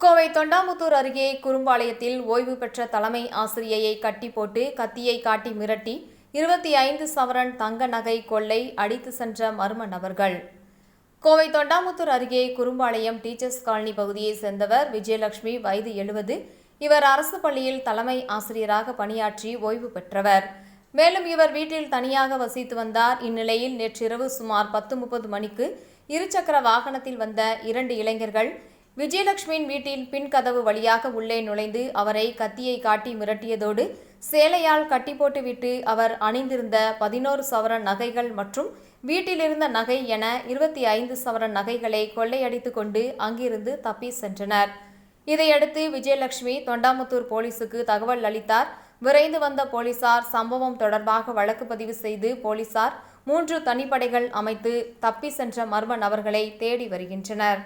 கோவை தொண்டாமுத்தூர் அருகே குறும்பாளையத்தில் ஓய்வு பெற்ற தலைமை ஆசிரியையை கட்டி போட்டு கத்தியை காட்டி மிரட்டி இருபத்தி ஐந்து சவரன் தங்க நகை கொள்ளை அடித்து சென்ற மர்ம நபர்கள். கோவை தொண்டாமுத்தூர் அருகே குறும்பாளையம் டீச்சர்ஸ் காலனி பகுதியை சேர்ந்தவர் விஜயலட்சுமி வயது எழுபது. இவர் அரசு பள்ளியில் தலைமை ஆசிரியராக பணியாற்றி ஓய்வு பெற்றவர். மேலும் இவர் வீட்டில் தனியாக வசித்து வந்தார். இந்நிலையில் நேற்றிரவு சுமார் பத்து முப்பது மணிக்கு இருசக்கர வாகனத்தில் வந்த இரண்டு இளைஞர்கள் விஜயலட்சுமியின் வீட்டில் பின் கதவு வழியாக உள்ளே நுழைந்து அவரை கத்தியை காட்டி மிரட்டியதோடு சேலையால் கட்டி போட்டுவிட்டு அவர் அணிந்திருந்த பதினோரு சவரன் நகைகள் மற்றும் வீட்டிலிருந்த நகை என இருபத்தி ஐந்து சவரன் நகைகளை கொள்ளையடித்து கொண்டு அங்கிருந்து தப்பி சென்றனர். இதையடுத்து விஜயலட்சுமி தொண்டாமுத்தூர் போலீசுக்கு தகவல் அளித்தார். விரைந்து வந்த போலீசார் சம்பவம் தொடர்பாக வழக்கு பதிவு செய்து போலீசார் மூன்று தனிப்படைகள் அமைத்து தப்பி சென்ற மர்ம நபர்களை தேடி வருகின்றனர்.